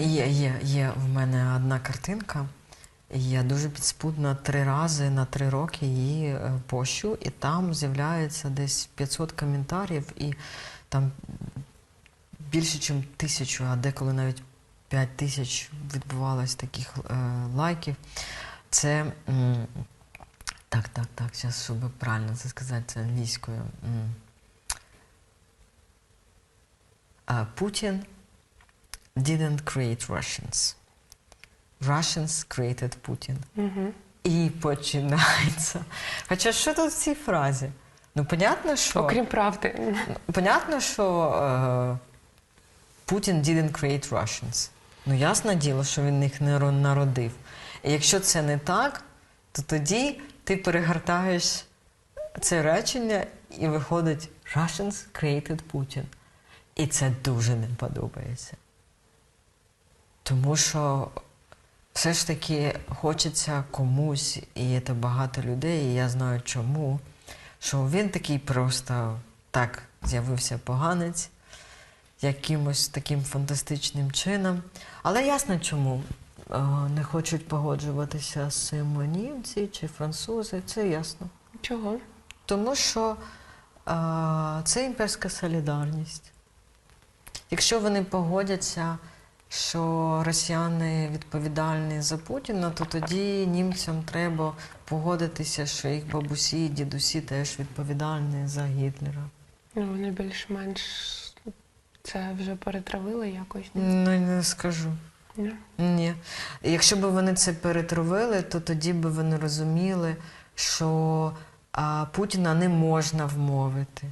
Є, є, є в мене одна картинка. Я дуже підспудно три рази на три роки її е, пощу, і там з'являється десь 500 коментарів, і там більше, ніж тисячу, а деколи навіть 5 тисяч відбувалось таких е, лайків. Це м, так, так, так, зараз, щоб правильно це сказати, це англійською. М. А, Putin didn't create Russians. Russians created Putin. Угу. І починається. Хоча що тут в цій фразі? Ну, понятно, що. Окрім правди. Понятно, що е, Putin didn't create Russians. Ну, ясне діло, що він їх не народив. І якщо це не так, то тоді ти перегортаєш це речення і виходить Russians created Putin. І це дуже не подобається. Тому що все ж таки хочеться комусь, і це багато людей, і я знаю чому, що він такий просто так з'явився поганець, якимось таким фантастичним чином. Але ясно чому е, не хочуть погоджуватися з цим німці чи французи, це ясно. Чого? Тому що е, це імперська солідарність. Якщо вони погодяться, що росіяни відповідальні за Путіна, то тоді німцям треба погодитися, що їх бабусі і дідусі теж відповідальні за Гітлера. Ну, вони більш-менш це вже перетравили якось. Ну, не скажу. Ні? Ні. Якщо б вони це перетравили, то тоді б вони розуміли, що а, Путіна не можна вмовити.